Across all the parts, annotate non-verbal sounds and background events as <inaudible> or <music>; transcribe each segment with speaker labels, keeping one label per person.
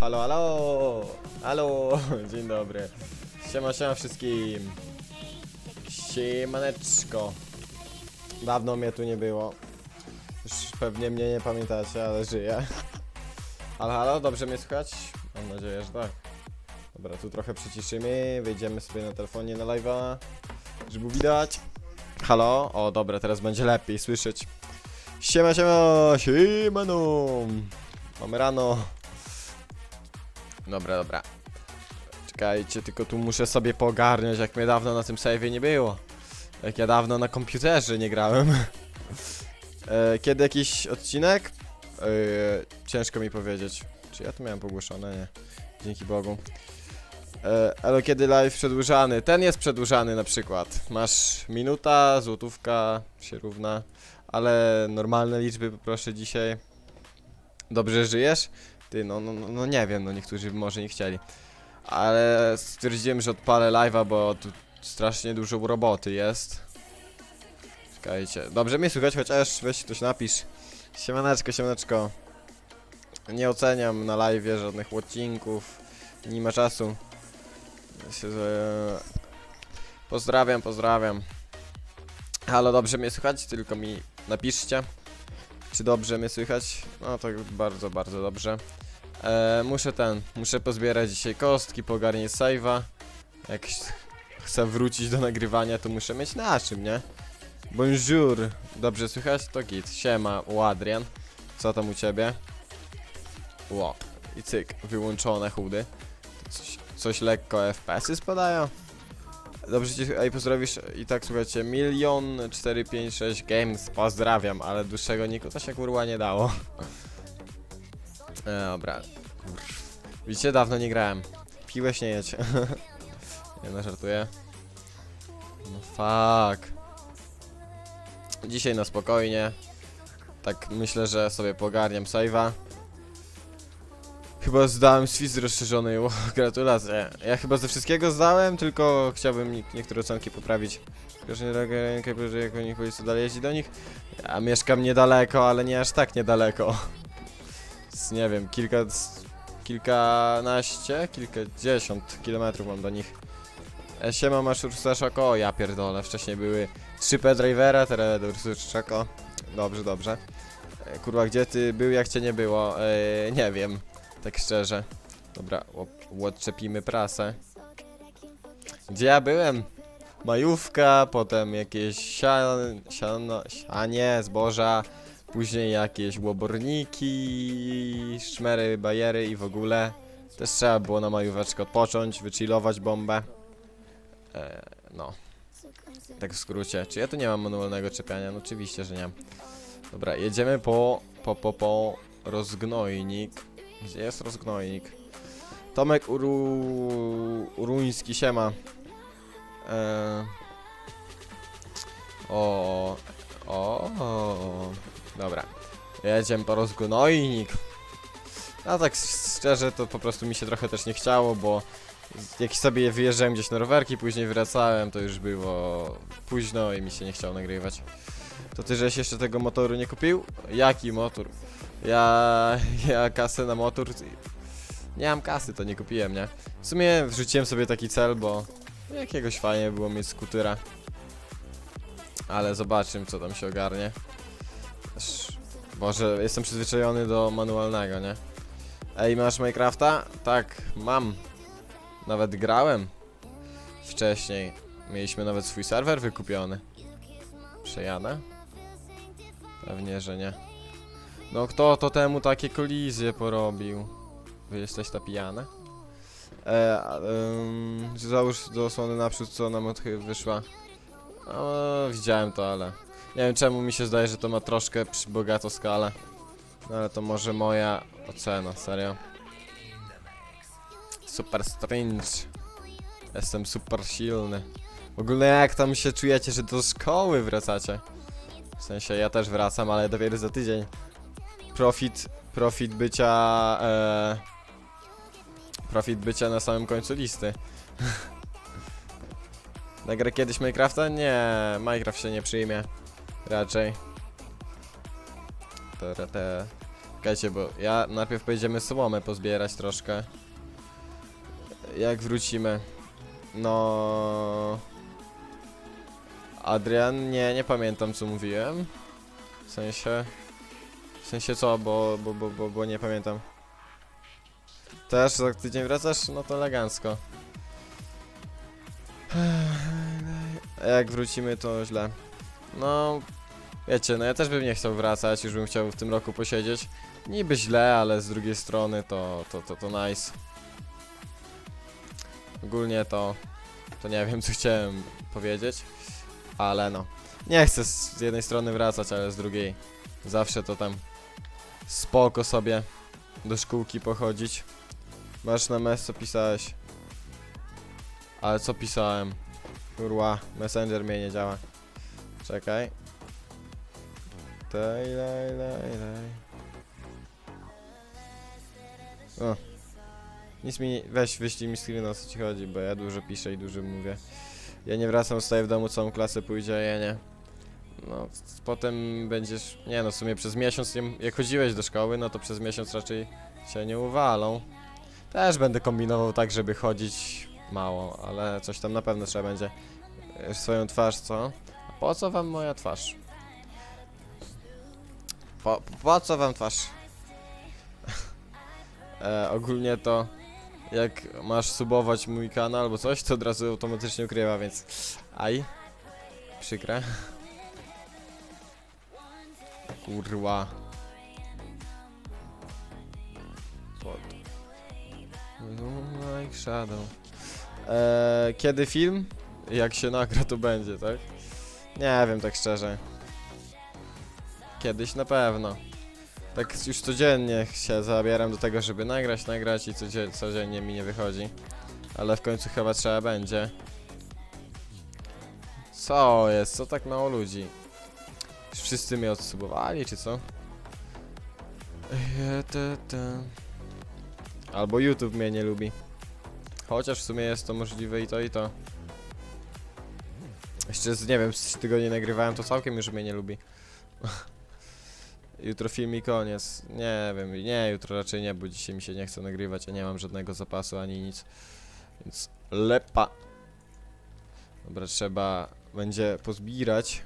Speaker 1: Halo, halo! Halo! <laughs> Dzień dobry. Siema, siema wszystkim. Siemaneczko. Dawno mnie tu nie było. Już pewnie mnie nie pamiętacie, ale żyję. Halo, halo, dobrze mnie słychać? Mam nadzieję, że tak. Dobra, tu trochę przyciszymy, wyjdziemy sobie na telefonie na live'a, żeby widać. Halo? O, dobra, teraz będzie lepiej słyszeć. Siema, siema, siemano. Mamy rano. Dobra, dobra. Czekajcie, tylko tu muszę sobie pogarniać, jak mnie dawno na tym save'ie nie było. Jak ja dawno na komputerze nie grałem. <laughs> e, kiedy jakiś odcinek? E, ciężko mi powiedzieć. Czy ja to miałem pogłoszone? Nie. Dzięki Bogu. E, ale kiedy live przedłużany? Ten jest przedłużany na przykład. Masz minuta, złotówka się równa, ale normalne liczby poproszę dzisiaj. Dobrze żyjesz? Ty, no, no, no, no nie wiem, no niektórzy może nie chcieli. Ale stwierdziłem, że odpalę live'a, bo tu strasznie dużo roboty jest. Czekajcie. Dobrze mnie słychać, chociaż weź ktoś napisz. Siemaneczko, siemaneczko. Nie oceniam na live żadnych odcinków. Nie ma czasu. Pozdrawiam, pozdrawiam. Halo, dobrze mnie słychać? Tylko mi napiszcie. Czy dobrze mnie słychać? No to bardzo, bardzo dobrze. E, muszę ten, muszę pozbierać dzisiaj kostki, pogarnieć save'a. Jak ch- chcę wrócić do nagrywania, to muszę mieć na czym, nie? Bonjour, dobrze słychać? To git. Siema, u Adrian. Co tam u ciebie? Ło, i cyk, wyłączone chudy. Coś, coś lekko FPS-y spadają. Dobrze cię, ej, pozdrowisz i tak słuchajcie, milion 456 games, pozdrawiam, ale dłuższego niku to się kurwa nie dało. E, dobra. Widzicie, dawno nie grałem. Piłeś nie jedź. <laughs> nie no, żartuję. No fuck. Dzisiaj na spokojnie. Tak myślę, że sobie pogarniam save'a. Chyba zdałem Swiss rozszerzony, Ło, <laughs> gratulacje. Ja chyba ze wszystkiego zdałem, tylko chciałbym nie- niektóre ocenki poprawić. Tylko, że nie da rękę, że jak oni policja dalej jeździ do nich. Ja mieszkam niedaleko, ale nie aż tak niedaleko. <laughs> Z, nie wiem, kilka, z, kilkanaście, kilkadziesiąt kilometrów mam do nich. E, Siema, masz Ursusaszoko? O, ja pierdolę, wcześniej były 3P Drivera, teraz Ursusaszoko. Dobrze, dobrze. E, Kurwa, gdzie ty był, jak cię nie było? E, nie wiem, tak szczerze. Dobra, odczepimy prasę. Gdzie ja byłem? Majówka, potem jakieś siano, siano, sianie, zboża, później jakieś łoborniki, szmery, bajery i w ogóle. Też trzeba było na majóweczkę odpocząć, wychillować bombę. E, no, tak w skrócie. Czy ja tu nie mam manualnego czepiania? No oczywiście, że nie. Dobra, jedziemy po, po, po, po rozgnojnik. Gdzie jest rozgnojnik? Tomek Uru... Uruński, siema. E... O, o, o, dobra. Jedziemy po rozgnojnik. A tak szczerze to po prostu mi się trochę też nie chciało, bo jak sobie wyjeżdżałem gdzieś na rowerki, później wracałem, to już było późno i mi się nie chciało nagrywać. To ty żeś jeszcze tego motoru nie kupił? Jaki motor? Ja, ja kasę na motor. Nie mam kasy, to nie kupiłem, nie? W sumie wrzuciłem sobie taki cel, bo jakiegoś fajnie było mieć skutera. Ale zobaczymy, co tam się ogarnie. Boże, jestem przyzwyczajony do manualnego, nie? Ej, masz Minecrafta? Tak, mam. Nawet grałem. Wcześniej. Mieliśmy nawet swój serwer wykupiony. Przejadę? Pewnie, że nie. No kto to temu takie kolizje porobił? Wy jesteś ta pijana? E, ym, załóż do osłony naprzód, co nam od wyszła. O, widziałem to, ale... Nie wiem czemu mi się zdaje, że to ma troszkę przy bogato skalę. No ale to może moja ocena, serio. Super strange. Jestem super silny. W ogóle jak tam się czujecie, że do szkoły wracacie? W sensie ja też wracam, ale dopiero za tydzień. Profit, profit bycia... E, profit bycia na samym końcu listy. <laughs> Nagra kiedyś Minecrafta? Nie, Minecraft się nie przyjmie. Raczej. Te. Czekajcie, bo ja najpierw pojedziemy słomę pozbierać troszkę. Jak wrócimy? No... Adrian, nie, nie pamiętam co mówiłem. W sensie... W sensie co, bo, bo, bo, bo, bo nie pamiętam. Też za tydzień wracasz? No to elegancko. A jak wrócimy to źle. No... Wiecie, no ja też bym nie chciał wracać, już bym chciał w tym roku posiedzieć. Niby źle, ale z drugiej strony to, to, to, to nice. Ogólnie to, to nie <laughs> wiem co chciałem powiedzieć, ale no. Nie chcę z jednej strony wracać, ale z drugiej zawsze to tam spoko sobie do szkółki pochodzić. Masz na mes co pisałeś? Ale co pisałem? Kurwa, messenger mnie nie działa. Czekaj. Daj, daj, daj, daj. O. Nic mi. Weź, wyślij mi screen o co ci chodzi, bo ja dużo piszę i dużo mówię. Ja nie wracam, zostaję w domu, całą klasę pójdzie, a ja nie. No, potem będziesz... Nie no, w sumie przez miesiąc, jak chodziłeś do szkoły, no to przez miesiąc raczej cię nie uwalą. Też będę kombinował tak, żeby chodzić mało, ale coś tam na pewno trzeba będzie. E, Swoją twarz, co? A po co wam moja twarz? Po, po co wam twarz? <laughs> e, ogólnie to jak masz subować mój kanał albo coś, to od razu automatycznie ukrywa, więc aj. Przykre. <laughs> Kurwa. Pod. Like shadow. E, kiedy film? Jak się nagra, to będzie, tak? Nie wiem, tak szczerze. Kiedyś na pewno. Tak już codziennie się zabieram do tego, żeby nagrać, nagrać i codzie codziennie mi nie wychodzi. Ale w końcu chyba trzeba będzie. Co jest? Co tak mało ludzi? Czy wszyscy mnie odsubowali, czy co? Albo YouTube mnie nie lubi. Chociaż w sumie jest to możliwe i to i to. Jeszcze z, nie wiem, z trzy tygodnie nagrywałem, to całkiem już mnie nie lubi. <laughs> Jutro film i koniec. Nie wiem, nie, jutro raczej nie, bo dzisiaj mi się nie chce nagrywać, ja nie mam żadnego zapasu ani nic. Więc lepa. Dobra, trzeba będzie pozbierać.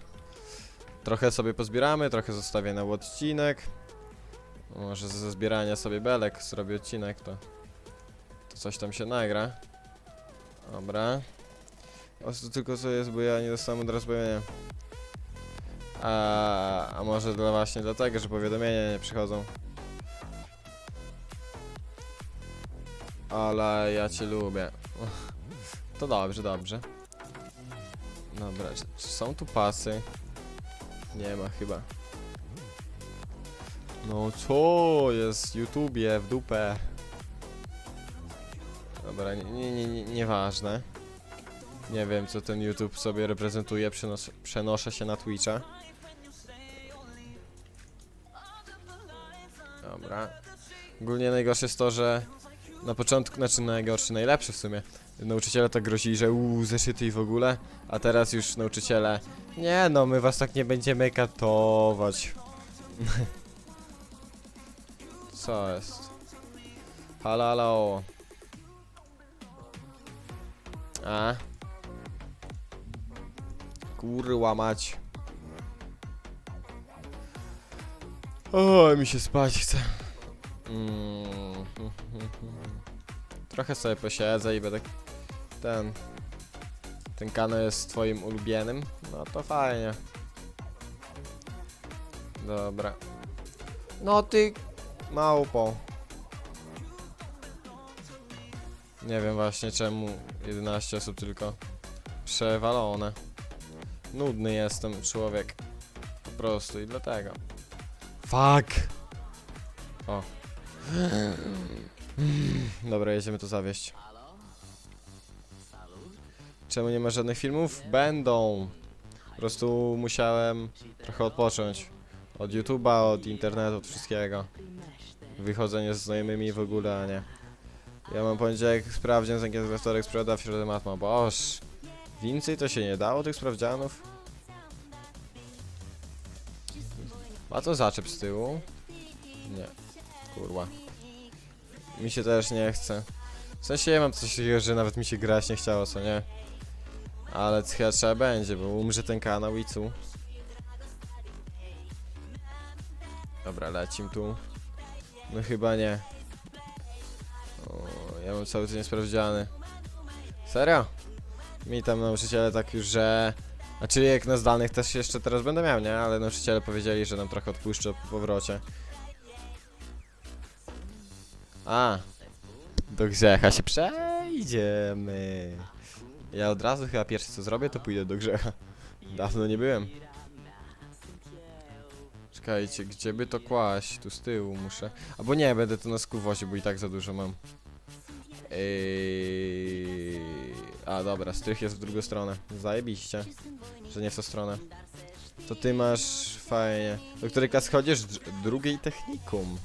Speaker 1: Trochę sobie pozbieramy, trochę zostawię na odcinek. Może ze zbierania sobie belek zrobię odcinek, to, to coś tam się nagra. Dobra. O, tylko co jest, bo ja nie dostałem od razu powiedzenia. A, a może dla właśnie dlatego, że powiadomienia nie przychodzą. Ale ja cię lubię. <laughs> To dobrze, dobrze. Dobra, czy, czy są tu pasy? Nie ma chyba. No co jest? YouTubie w dupę. Dobra, nie, nie, nie, nie, nieważne. Nie wiem co ten YouTube sobie reprezentuje, przenos przenoszę się na Twitcha. Dobra. Ogólnie najgorsze jest to, że na początku, znaczy najgorszy, najlepszy w sumie. Nauczyciele tak grozili, że uuu, zeszyty i w ogóle, a teraz już nauczyciele nie no, my was tak nie będziemy katować. <laughs> Co jest? Halo. A? Kurwa mać. O, mi się spać chce. Mm. <laughs> Trochę sobie posiedzę i będę ten. Ten kanał jest twoim ulubionym. No to fajnie. Dobra. No ty małpo. Nie wiem właśnie czemu 11 osób tylko przewalone. Nudny jestem człowiek. Po prostu i dlatego. Fuck! O. Dobra, jedziemy to zawieść. Czemu nie ma żadnych filmów? Będą! Po prostu musiałem trochę odpocząć. Od YouTube'a, od internetu, od wszystkiego. Wychodzenie z znajomymi w ogóle, a nie. Ja mam poniedziałek sprawdzian, z ankiety wtorek sprzeda, w środę matma. Boż! Więcej to się nie dało tych sprawdzianów? Ma to zaczep z tyłu? Nie. Kurwa. Mi się też nie chce. W sensie ja mam coś takiego, że nawet mi się grać nie chciało, co nie? Ale chyba trzeba będzie, bo umrze ten kanał i. Dobra, lecim tu. No chyba nie. O, ja mam cały tydzień sprawdziany. Serio? Mi tam nauczyciele tak już, że... Znaczy jak na zdalnych też jeszcze teraz będę miał, nie? Ale nauczyciele powiedzieli, że nam trochę odpuszczą po powrocie. A, do grzecha się przejdziemy. Ja od razu chyba pierwsze co zrobię, to pójdę do grzecha. Dawno nie byłem. Czekajcie, gdzie by to kłaść? Tu z tyłu muszę. Albo nie, będę to na skuwozie, bo i tak za dużo mam. Eee... A dobra, strych jest w drugą stronę. Zajebiście, że nie w tą stronę. To ty masz fajnie. Do której klas chodzisz? Dr- drugiej technikum.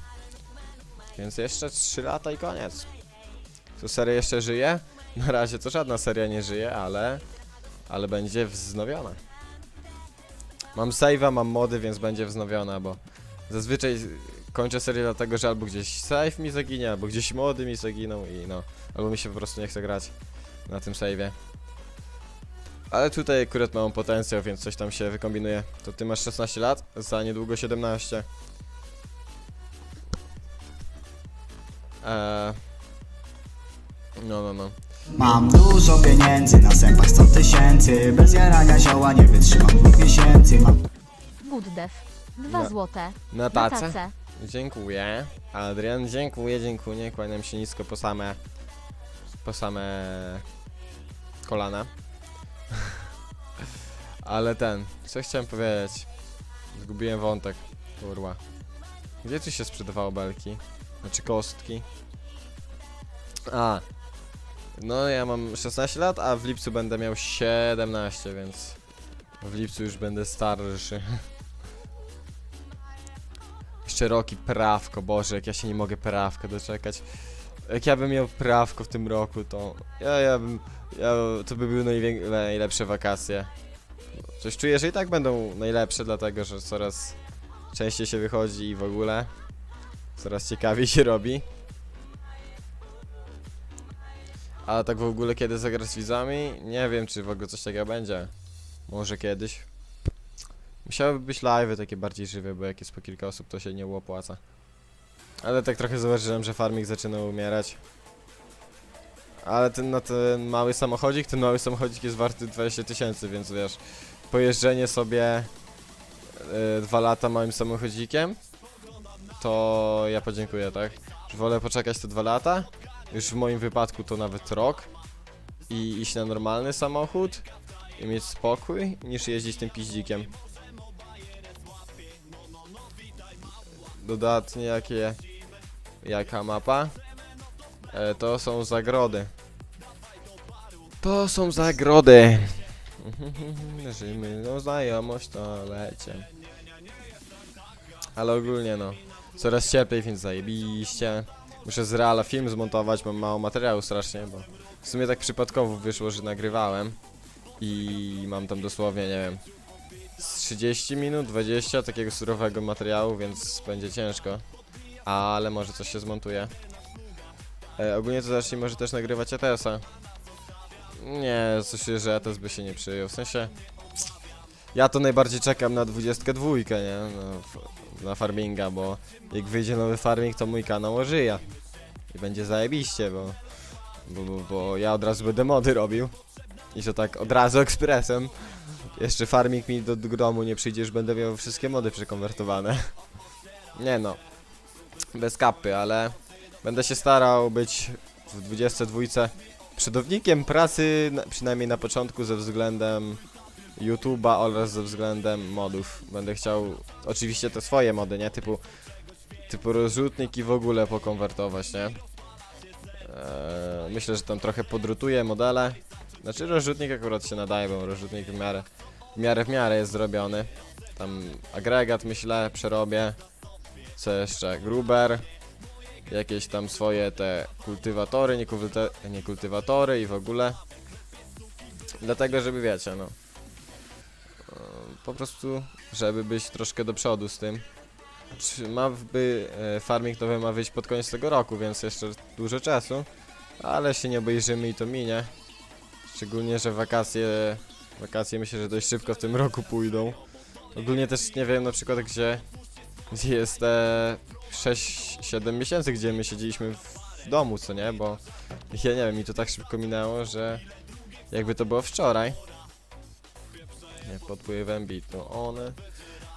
Speaker 1: Więc jeszcze 3 lata i koniec. To seria jeszcze żyje? Na razie to żadna seria nie żyje, ale... Ale będzie wznowiona. Mam save'a, mam mody, więc będzie wznowiona, bo... Zazwyczaj kończę serię dlatego, że albo gdzieś save mi zaginie, albo gdzieś mody mi zaginą i no... Albo mi się po prostu nie chce grać na tym save'ie. Ale tutaj akurat mam potencjał, więc coś tam się wykombinuje. To ty masz 16 lat, za niedługo 17. Eee... No, no, no.
Speaker 2: Mam dużo pieniędzy na sępach 100 tysięcy Bez jarania zioła nie wytrzymam dwóch miesięcy Mam
Speaker 3: Buddew. Dwa
Speaker 1: Na-
Speaker 3: złote.
Speaker 1: Na tacę. Dziękuję. Adrian, dziękuję, dziękuję. Kłaniam się nisko po same... Po same... Kolana. <laughs> Ale ten... Co chciałem powiedzieć? Zgubiłem wątek. Kurwa. Gdzie tu się sprzedawało belki? Znaczy kostki? A. No ja mam 16 lat, a w lipcu będę miał 17, więc... W lipcu już będę starszy. <laughs> Jeszcze roki prawko, Boże, jak ja się nie mogę prawka doczekać. Jak ja bym miał prawko w tym roku, to ja, ja bym, ja, to by były najlepsze wakacje. Coś czuję, że i tak będą najlepsze, dlatego że coraz częściej się wychodzi i w ogóle coraz ciekawiej się robi. Ale tak w ogóle kiedy zagrać z widzami? Nie wiem, czy w ogóle coś takiego będzie. Może kiedyś. Musiałyby być live takie bardziej żywe, bo jak jest po kilka osób, to się nie opłaca. Ale tak trochę zauważyłem, że farming zaczyna umierać. Ale ten, na ten mały samochodzik, ten mały samochodzik jest warty 20 tysięcy, więc wiesz, pojeżdżenie sobie y, dwa lata małym samochodzikiem, to ja podziękuję, tak? Wolę poczekać te dwa lata, już w moim wypadku to nawet rok, i iść na normalny samochód i mieć spokój, niż jeździć tym piździkiem. dodatnie jakie jaka mapa? E, to są zagrody. To są zagrody. <laughs> Żyjmy no znajomość to lecie. Ale ogólnie no coraz cieplej więc zajebiście muszę z Reala film zmontować mam mało materiału strasznie bo w sumie tak przypadkowo wyszło że nagrywałem i mam tam dosłownie nie wiem z 30 minut, 20 takiego surowego materiału, więc będzie ciężko. Ale może coś się zmontuje. E, ogólnie to zacznij może też nagrywać ETS-a. Nie, coś że ETS by się nie przyjął. W sensie... Ja to najbardziej czekam na 22, nie? F- na farminga, bo jak wyjdzie nowy farming, to mój kanał ożyje. I będzie zajebiście, bo, bo, bo, bo ja od razu będę mody robił. I to tak od razu ekspresem. Jeszcze farming mi do, do domu nie przyjdzie, już będę miał wszystkie mody przekonwertowane. <laughs> Nie no. Bez kapy, ale będę się starał być w 22 przodownikiem pracy, na, przynajmniej na początku ze względem YouTube'a oraz ze względem modów. Będę chciał oczywiście te swoje mody, nie? Typu typu rozrzutnik i w ogóle pokonwertować, nie? Eee, myślę, że tam trochę podrutuję modele. Znaczy rozrzutnik akurat się nadaje, bo rozrzutnik w miarę, w miarę w miarę jest zrobiony. Tam agregat myślę, przerobię. Co jeszcze? Gruber. Jakieś tam swoje te kultywatory, nie, kulty, nie kultywatory i w ogóle. Dlatego, żeby wiecie, no. Po prostu, żeby być troszkę do przodu z tym. Ma by e, farming nowy ma wyjść pod koniec tego roku, więc jeszcze dużo czasu. Ale się nie obejrzymy i to minie. Szczególnie, że wakacje, wakacje myślę, że dość szybko w tym roku pójdą. Ogólnie też nie wiem na przykład gdzie, gdzie jest te 6-7 miesięcy, gdzie my siedzieliśmy w domu, co nie, bo ja nie wiem, mi to tak szybko minęło, że jakby to było wczoraj. Nie, podpływem bit, to one.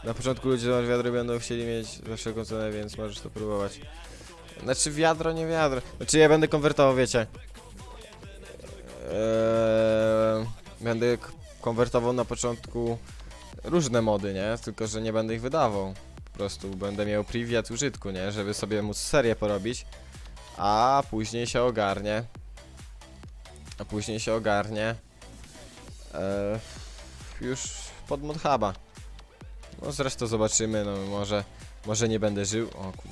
Speaker 1: Na początku ludzie na wiadro będą chcieli mieć za wszelką cenę, więc możesz to próbować. Znaczy wiadro, nie wiadro. Znaczy ja będę konwertował, wiecie. Eee, będę konwertował na początku różne mody, nie? Tylko, że nie będę ich wydawał. Po prostu będę miał priwiat użytku, nie? Żeby sobie móc serię porobić. A później się ogarnie. A później się ogarnie. Eee, już pod mod huba. No zresztą zobaczymy, no może, może nie będę żył. O kur...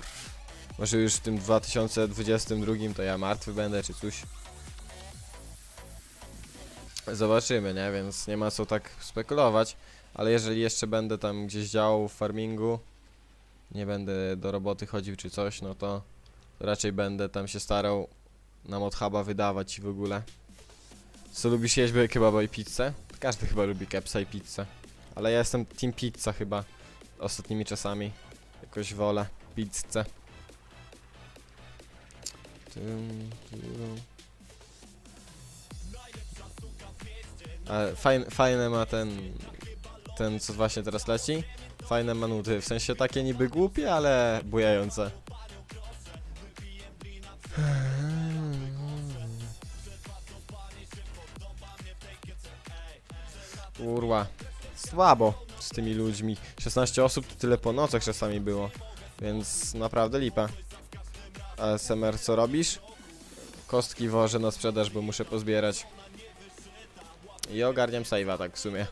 Speaker 1: Może już w tym 2022 to ja martwy będę, czy coś. Zobaczymy, nie? Więc nie ma co tak spekulować. Ale jeżeli jeszcze będę tam gdzieś działał w farmingu, nie będę do roboty chodził czy coś, no to raczej będę tam się starał na mod huba wydawać i w ogóle. Co lubisz jeść kebaba i pizzę? Każdy chyba lubi kepsa i pizzę. Ale ja jestem team pizza chyba. Ostatnimi czasami. Jakoś wolę pizzę. Fajne, fajne ma ten, ten co właśnie teraz leci. Fajne ma nuty, w sensie takie niby głupie, ale bujające. Słabo z tymi ludźmi. 16 osób to tyle po nocach czasami było, więc naprawdę lipa. ASMR, co robisz? Kostki wożę na sprzedaż, bo muszę pozbierać. I ogarniam save'a tak w sumie.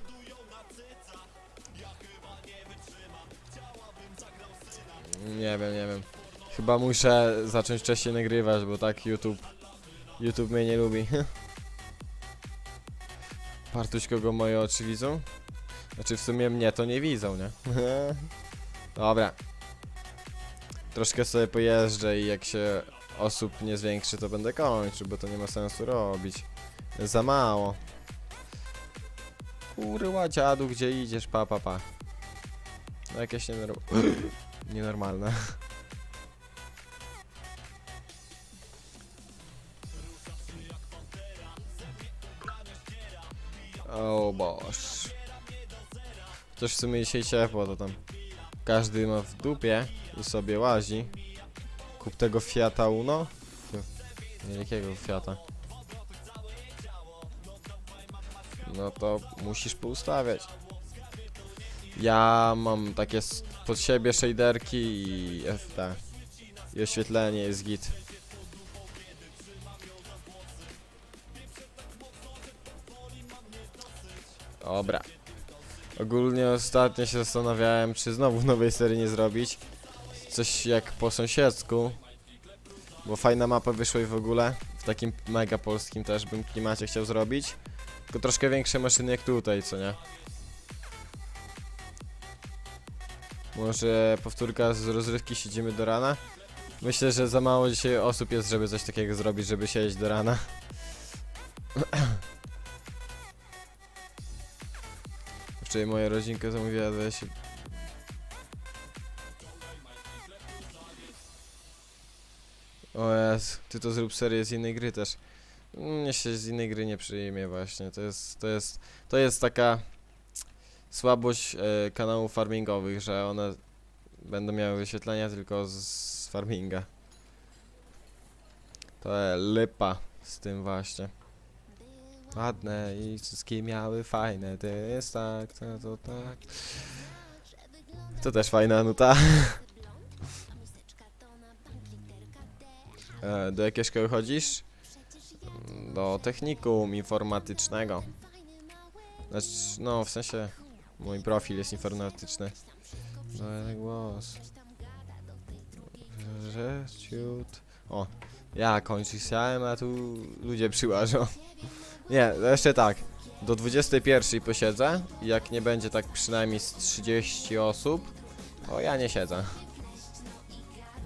Speaker 1: Nie wiem, nie wiem. Chyba muszę zacząć wcześniej nagrywać, bo tak YouTube... YouTube mnie nie lubi. <laughs> Partuś, kogo moje oczy widzą? Znaczy w sumie mnie to nie widzą, nie? <laughs> Dobra. Troszkę sobie pojeżdżę i jak się osób nie zwiększy, to będę kończył, bo to nie ma sensu robić. Za mało. Kurwa, dziadu, gdzie idziesz? Pa, pa, pa. No jakieś nienorm... <clears throat> nienormalne. <laughs> O boż. Chociaż w sumie dzisiaj ciepło, to tam każdy ma w dupie i sobie łazi. Kup tego Fiata Uno. Nie, jakiego Fiata? No to musisz poustawiać. Ja mam takie pod siebie shaderki i FT. I oświetlenie jest git. Dobra. Ogólnie ostatnio się zastanawiałem, czy znowu nowej serii nie zrobić. Coś jak po sąsiedzku. Bo fajna mapa wyszła i w ogóle. W takim mega polskim też bym klimacie chciał zrobić. Tylko troszkę większe maszyny jak tutaj, co nie? Może powtórka z rozrywki siedzimy do rana? Myślę, że za mało dzisiaj osób jest, żeby coś takiego zrobić, żeby siedzieć do rana. <clears throat> Wczoraj moja rodzinka zamówiła 20... O Jezu, ty to zrób serię z innej gry też. Mnie się z innej gry nie przyjmie właśnie, to jest, to jest, to jest taka słabość e, kanałów farmingowych, że one będą miały wyświetlenia tylko z, z farminga. To jest lipa z tym właśnie. Ładne i wszystkie miały fajne, to jest tak, to, to tak. To też fajna nuta. <laughs> E, Do jakiej szkoły chodzisz? Do technikum informatycznego. Znaczy, no w sensie mój profil jest informatyczny. Daj głos. Że ciut. O, ja kończyć chciałem, a tu ludzie przyłażą. Nie, jeszcze tak. Do 21 posiedzę jak nie będzie tak przynajmniej z 30 osób, to ja nie siedzę.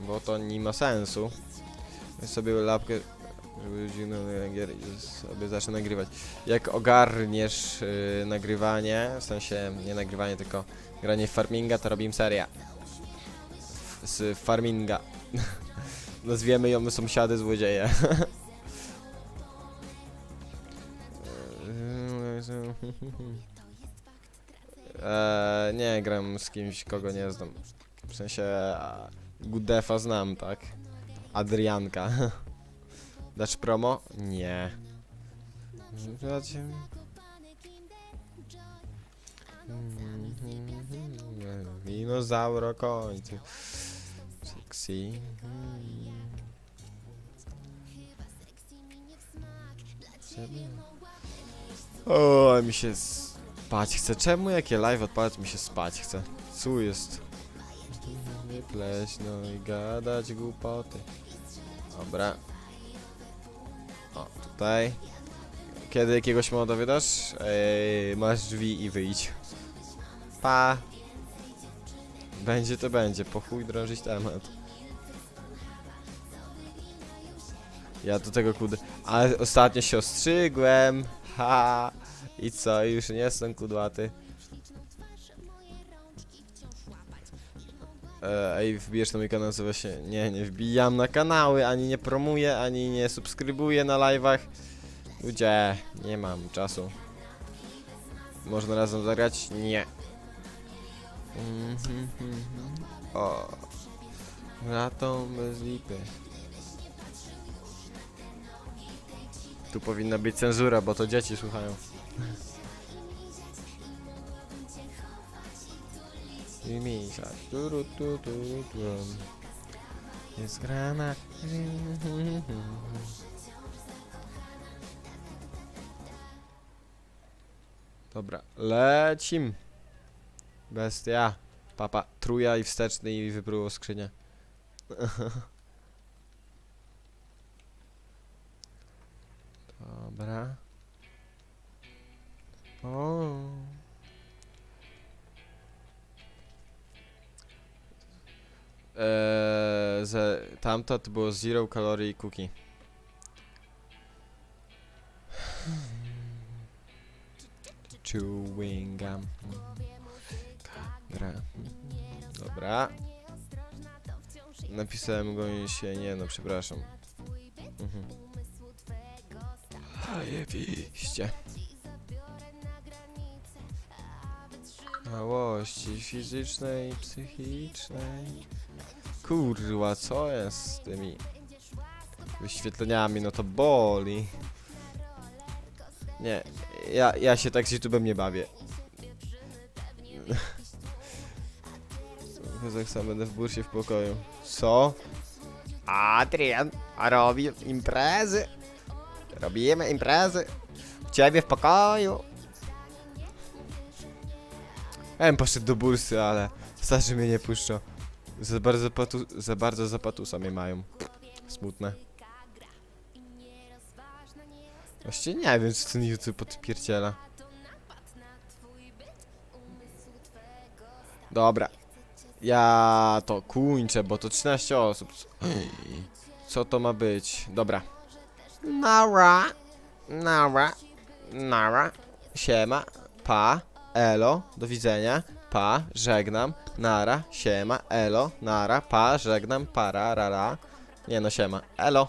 Speaker 1: bo to nie ma sensu. Weź sobie lapkę, żeby i sobie zacznę nagrywać. Jak ogarniesz y, nagrywanie, w sensie nie nagrywanie, tylko granie farminga, to robimy serię. Z farminga. <laughs> Nazwiemy ją sąsiady złodzieje. <laughs> Eee, nie gram z kimś, kogo nie znam. W sensie Gudefa znam, tak? Adrianka. <laughs> Dasz promo? Nie. Dinozauro kończy. Sexy. O, mi się spać chce. Czemu jakie live odpalać mi się spać chce? Co jest? Nie pleść, no i gadać głupoty. Dobra. O, tutaj. Kiedy jakiegoś moda wydasz? Ej, masz drzwi i wyjdź. Pa. Będzie to będzie, po chuj drążyć temat. Ja do tego kudy. Ale ostatnio się ostrzygłem. Ha. I co, już nie jestem kudłaty. E, Ej, wbijesz na mój kanał, nazywa się... Nie, nie wbijam na kanały, ani nie promuję, ani nie subskrybuję na live'ach. Ludzie, nie mam czasu. Można razem zagrać? Nie. Mhm, mhm. O. Ratą bez lipy. Tu powinna być cenzura, bo to dzieci słuchają. I misia. Turu, tu, tu, tu. Jest grana. Dobra, lecim. Bestia. Papa, truja i wsteczny i wypróło skrzynię. <laughs> Dobra. O. Eee, ze, tamto to było zero calorie cookie. Chewing gum. Dobra. Dobra. Napisałem go się, nie no, przepraszam. Mhm. Zajebiście. Małości fizycznej i psychicznej. Kurwa, co jest z tymi wyświetleniami? No to boli. Nie, ja, ja się tak z YouTube'em nie bawię. <laughs> Jak sam będę w bursie w pokoju. Co? Adrian, a robi imprezy. Robimy imprezy. U ciebie w pokoju. Ja poszedł do bursy, ale starzy mnie nie puszczą. Za bardzo, patu, za bardzo za patusa mnie mają. Smutne. Właściwie nie wiem, co ten YouTube podpierdziela. Dobra. Ja to kończę, bo to 13 osób. <clears throat> Co to ma być? Dobra. Nara. Nara. Nara. Siema. Pa. Elo. Do widzenia. Pa. Żegnam. Nara. Siema. Elo. Nara. Pa. Żegnam. Para. Rara. Nie no, siema. Elo.